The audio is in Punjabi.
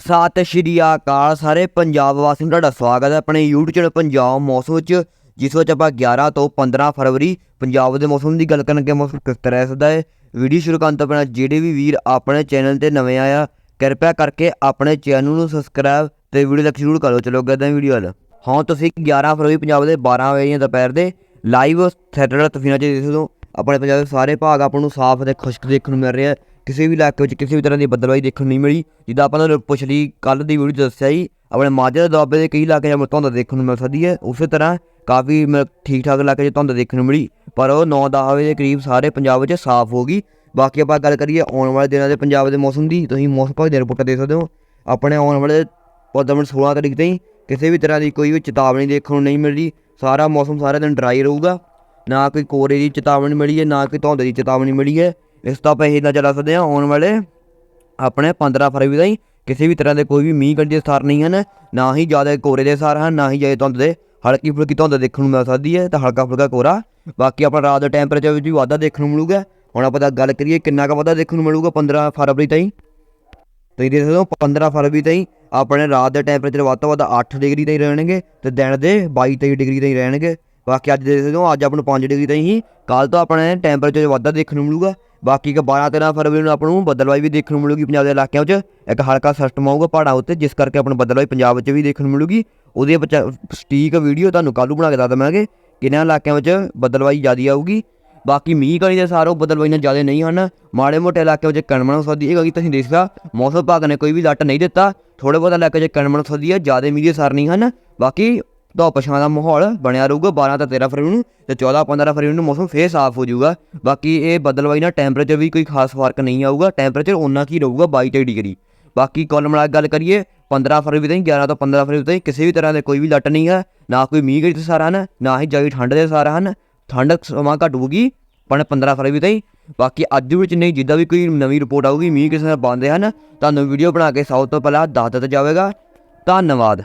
ਸਤਿ ਸ਼੍ਰੀ ਅਕਾਲ ਸਾਰੇ ਪੰਜਾਬ ਵਾਸੀਆਂ ਨੂੰ। ਤੁਹਾਡਾ ਸਵਾਗਤ ਹੈ ਆਪਣੇ YouTube ਚੈਨਲ ਪੰਜਾਬ ਮੌਸਮ ਵਿੱਚ, ਜਿਸ ਵਿੱਚ ਆਪਾਂ 11 ਤੋਂ 15 ਫਰਵਰੀ ਪੰਜਾਬ ਦੇ ਮੌਸਮ ਦੀ ਗੱਲ ਕਰਾਂਗੇ ਮੌਸਮ ਕਿਸ ਤਰ੍ਹਾਂ ਰਹਿ ਸਕਦਾ ਹੈ? ਵੀਡੀਓ ਸ਼ੁਰੂ ਕਰਨ ਤੋਂ ਪਹਿਲਾਂ ਜਿਹੜੇ ਵੀ ਵੀਰ ਆਪਣੇ ਚੈਨਲ ਤੇ ਨਵੇਂ ਆਇਆ ਕਿਰਪਾ ਕਰਕੇ ਆਪਣੇ ਚੈਨਲ ਨੂੰ ਸਬਸਕ੍ਰਾਈਬ ਤੇ ਵੀਡੀਓ ਤੱਕ ਜ਼ਰੂਰ ਕਰੋ ਚਲੋ ਗੱਦਾਂ ਵੀਡੀਓ ਵੱਲ। ਹਾਂ, ਤੁਸੀਂ 11 ਫਰਵਰੀ ਪੰਜਾਬ ਦੇ 12 ਵਜੇ ਦੁਪਹਿਰ ਦੇ ਲਾਈਵ ਸੈਟਰਡੇ ਤਸਵੀਰਾਂ 'ਚ ਦੇਖ ਸਕਦੇ ਹੋ। ਆਪਣੇ ਪੰਜਾਬ ਦੇ ਸਾਰੇ ਭਾਗ ਆਪਾਂ ਨੂੰ ਸਾਫ਼ ਤੇ ਖੁਸ਼ਕ ਦੇਖਣ ਨੂੰ ਮਿਲ ਰਿਹਾ ਹੈ ਕਿਸੇ ਵੀ ਇਲਾਕੇ ਵਿੱਚ ਕਿਸੇ ਵੀ ਤਰ੍ਹਾਂ ਦੀ ਬੱਦਲਵਾਈ ਦੇਖਣ ਨੂੰ ਨਹੀਂ ਮਿਲੀ, ਜਿੱਦਾਂ ਆਪਾਂ ਨੂੰ ਪਿਛਲੀ ਕੱਲ ਦੀ ਵੀਡੀਓ 'ਚ ਦੱਸਿਆ ਸੀ ਆਪਣੇ ਮਾਝੇ ਦੇ ਦੁਆਬੇ ਦੇ ਕਈ ਇਲਾਕੇ ਜਾਂ ਧੁੰਦ ਦੇਖਣ ਨੂੰ ਮਿਲ ਸਕਦੀ ਹੈ, ਉਸੇ ਤਰ੍ਹਾਂ ਕਾਫੀ ਮ- ਠੀਕ ਠਾਕ ਇਲਾਕੇ 'ਚ ਧੁੰਦ ਦੇਖਣ ਨੂੰ ਮਿਲੀ, ਪਰ ਉਹ 9-10 ਵਜੇ ਦੇ ਕਰੀਬ ਸਾਰੇ ਪੰਜਾਬ ਵਿੱਚ ਸਾਫ਼ ਹੋ ਗਈ। ਬਾਕੀ ਆਪਾਂ ਗੱਲ ਕਰੀਏ ਆਉਣ ਵਾਲੇ ਦਿਨਾਂ ਦੇ ਪੰਜਾਬ ਦੇ ਮੌਸਮ ਦੀ, ਤੁਸੀਂ ਮੌਸਮ ਭਾਗ ਦੀ ਰਿਪੋਰਟ ਦੇਖ ਸਕਦੇ ਹੋ। ਆਪਣੇ ਆਉਣ ਵਾਲੇ ਪਦਮਨ 16 ਤਰੀਕ ਤਾਈਂ ਕਿਸੇ ਵੀ ਤਰ੍ਹਾਂ ਦੀ ਕੋਈ ਵੀ ਚੇਤਾਵਨੀ ਦੇਖਣ ਨੂੰ ਨਹੀਂ ਮਿਲ ਸਾਰਾ ਮੌਸਮ ਸਾਰਾ ਦਿਨ ਡਰਾਈ ਰਹੂਗਾ। ਨਾ ਕੋਈ ਕੋਰੇ ਦੀ ਚੇਤਾਵਨੀ ਮਿਲੀ ਹੈ, ਨਾ ਕੋਈ ਧੁੰਦ ਦੀ ਚੇਤਾਵਨੀ ਮਿਲੀ ਹੈ। ਇਸ ਤੋਂ ਆਪਾਂ ਇਹ ਨਾ ਚਲਾ ਸਕਦੇ ਹਾਂ ਆਉਣ ਵਾਲੇ ਆਪਣੇ 15 ਫਰਵਰੀ ਤਾਈਂ। ਕਿਸੇ ਵੀ ਤਰ੍ਹਾਂ ਦੇ ਕੋਈ ਵੀ ਮੀਂਹ ਕੰਢੀ ਦੇ ਸਾਰ ਨਹੀਂ ਹਨ, ਨਾ ਹੀ ਜ਼ਿਆਦਾ ਕੋਰੇ ਦੇ ਸਾਰ ਹਨ, ਨਾ ਹੀ ਜ਼ਿਆਦਾ ਧੁੰਦ ਦੇ। ਹਲਕੀ ਫੁਲਕੀ ਧੁੰਦ ਦੇਖਣ ਨੂੰ ਮਿਲ ਸਕਦੀ ਹੈ ਤਾਂ ਹਲਕਾ ਫੁਲਕਾ ਕੋਰਾ। ਬਾਕੀ ਆਪਣਾ ਰਾਤ ਦਾ ਟੈਂਪਰੇਚਰ ਵਿੱਚ ਵੀ ਵਾਧਾ ਦੇਖਣ ਨੂੰ ਮਿਲੂਗਾ। ਹੁਣ ਆਪਾਂ ਤਾਂ ਗੱਲ ਕਰੀਏ ਕਿੰਨਾ ਕੁ ਵਾਧਾ ਦੇਖਣ ਨੂੰ ਮਿਲੂਗਾ 15 ਫਰਵਰੀ ਤਾਈਂ। ਤੁਸੀਂ ਦੇਖ ਸਕਦੇ ਹੋ 15 ਫਰਵਰੀ ਤਾਈਂ ਆਪਣੇ ਰਾਤ ਦੇ ਟੈਂਪਰੇਚਰ ਵੱਧ ਤੋਂ ਵੱਧ 8 ਡਿਗਰੀ ਤਾਈਂ ਰਹਿਣਗੇ ਤੇ ਦਿਨ ਦੇ 22 23 ਡਿਗਰੀ ਤਾਈਂ ਰਹਿਣਗੇ। ਬਾਕੀ ਅੱਜ ਦੇਖ ਸਕਦੇ ਹੋ ਅੱਜ ਆਪਾਂ ਨੂੰ 5 ਡਿਗਰੀ ਤਾਈਂ ਹੀ। ਕੱਲ ਤੋਂ ਆਪਣੇ ਟੈਂਪਰੇਚਰ ਵਾਧਾ ਦੇਖਣ ਨੂੰ ਮਿਲੂਗਾ। ਬਾਕੀ ਕਿ 12 13 ਫਰਵਰੀ ਨੂੰ ਆਪਾਂ ਨੂੰ ਬੱਦਲਵਾਈ ਵੀ ਦੇਖਣ ਨੂੰ ਮਿਲੂਗੀ ਪੰਜਾਬ ਦੇ ਇਲਾਕਿਆਂ ਵਿੱਚ। ਇੱਕ ਹਲਕਾ ਸਿਸਟਮ ਆਊਗਾ ਪਹਾੜਾਂ ਉੱਤੇ, ਜਿਸ ਕਰਕੇ ਆਪਾਂ ਨੂੰ ਬੱਦਲਵਾਈ ਪੰਜਾਬ ਵਿੱਚ ਵੀ ਦੇਖਣ ਨੂੰ ਮਿਲੂਗੀ। ਉਹਦੇ ਵਿੱਚ ਸਟੀਕ ਵੀਡੀਓ ਤੁਹਾਨੂੰ ਕੱਲ੍ਹ ਬਣਾ ਕੇ ਦੱਸ ਦੇਵਾਂਗੇ ਕਿਹਨਾਂ ਇਲਾਕਿਆਂ ਵਿੱਚ ਬੱਦਲਵਾਈ ਜ਼ਿਆਦਾ ਆਊਗੀ। ਬਾਕੀ ਮੀਂਹ ਕਣੀ ਦੇ ਸਾਰੋ ਬੱਦਲਵਾਈ ਨਾਲ ਜ਼ਿਆਦਾ ਨਹੀਂ ਹਨ। ਮਾੜੇ ਮੋਟੇ ਇਲਾਕਿਆਂ ਵਿੱਚ ਕਣਮਣ ਹੋ ਇਹ ਹੈ ਕਿਉਂਕਿ ਤੁਸੀਂ ਦੇਖਿਆ ਮੌਸਮ ਵਿਭਾਗ ਨੇ ਕੋਈ ਵੀ ਲੱਟ ਨਹੀਂ ਦਿੱਤਾ। ਥੋੜੇ ਬਹੁਤ ਇਲਾਕੇ 'ਚ ਕਣਮਣ ਹੋ ਹੈ ਜ਼ਿਆਦਾ ਮੀਂਹ ਦੇ ਸਾਰ ਨਹੀਂ ਹਨ। ਬਾਕੀ ਧੁੱਪ ਛਾਂ ਦਾ ਮਾਹੌਲ ਬਣਿਆ ਰਹੂਗਾ 12 ਤਾਂ 13 ਫਰਵਰੀ ਨੂੰ ਤੇ 14 15 ਫਰਵਰੀ ਨੂੰ ਮੌਸਮ ਫੇਰ ਸਾਫ਼ ਹੋ ਜਾਊਗਾ। ਬਾਕੀ ਇਹ ਬਦਲਵਾਈ ਨਾਲ ਟੈਂਪਰੇਚਰ ਵੀ ਕੋਈ ਖਾਸ ਫ਼ਰਕ ਨਹੀਂ ਆਊਗਾ ਟੈਂਪਰੇਚਰ ਉਹਨਾਂ ਕੀ ਰਹੂਗਾ 22 23 ਡਿਗਰੀ। ਬਾਕੀ ਕੁੱਲ ਮਿਲਾ ਗੱਲ ਕਰੀਏ 15 ਫਰਵਰੀ ਤਾਈਂ 11 ਤੋਂ 15 ਫਰਵਰੀ ਤਾਈਂ ਕਿਸੇ ਵੀ ਤਰ੍ਹਾਂ ਦੇ ਕੋਈ ਵੀ ਲੱਟ ਨਹੀਂ ਹੈ, ਨਾ ਕੋਈ ਮੀਂਹ ਦੇ ਸਾਰਾ ਹਨ, ਨਾ ਹੀ ਜ਼ਿਆਦਾ ਠੰਡ ਦੇ ਸਾਰਾ ਹਨ, ਠੰਡ ਸਮਾਂ ਘਟੂਗੀ, ਪਰ 15 ਫਰਵਰੀ ਤਾਈਂ। ਬਾਕੀ ਅੱਜ ਵਿੱਚ ਨਹੀਂ, ਜਿੱਦਾਂ ਵੀ ਕੋਈ ਨਵੀਂ ਰਿਪੋਰਟ ਆਊਗੀ, ਮੀਂਹ ਕਿਸੇ ਨਾਲ ਬੰਦੇ ਹਨ, ਤੁਹਾਨੂੰ ਵੀਡੀਓ ਬਣਾ ਕੇ ਸਭ ਤੋਂ ਪਹਿਲਾਂ ਦੱਸ ਦਿੱਤਾ ਜਾਵੇਗਾ। ਧੰਨਵਾਦ।